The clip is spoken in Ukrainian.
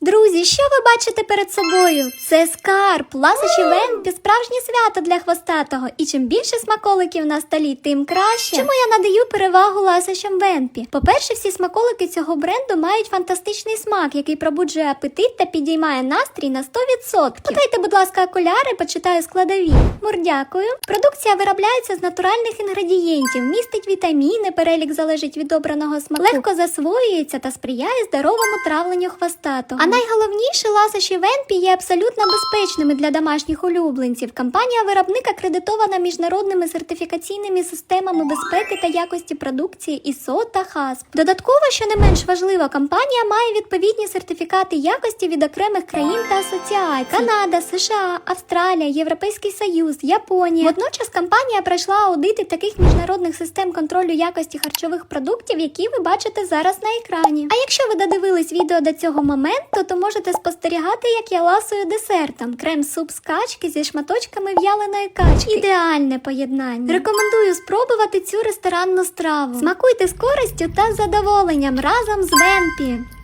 Друзі, що ви бачите перед собою? Це скарб, ласощі венпі, справжнє свято для хвостатого. І чим більше смаколиків на столі, тим краще. Чому я надаю перевагу ласощам венпі? По-перше, всі смаколики цього бренду мають фантастичний смак, який пробуджує апетит та підіймає настрій на 100%. Подайте, будь ласка, окуляри, почитаю складові. Мурдякую. Продукція виробляється з натуральних інгредієнтів, містить вітаміни, перелік залежить від обраного смаку, легко засвоюється та сприяє здоровому травленню хвостатого. Найголовніше, ласощі Венпі є абсолютно безпечними для домашніх улюбленців. Компанія виробник акредитована міжнародними сертифікаційними системами безпеки та якості продукції ISO та HACCP. Додатково, що не менш важливо, компанія має відповідні сертифікати якості від окремих країн та асоціацій: Канада, США, Австралія, Європейський Союз, Японія. Водночас компанія пройшла аудити таких міжнародних систем контролю якості харчових продуктів, які ви бачите зараз на екрані. А якщо ви додивились відео до цього моменту, то можете спостерігати, як я ласую десертом. Крем-суп з качки зі шматочками в'яленої качки. Ідеальне поєднання. Рекомендую спробувати цю ресторанну страву. Смакуйте з користю та задоволенням разом з Венпі.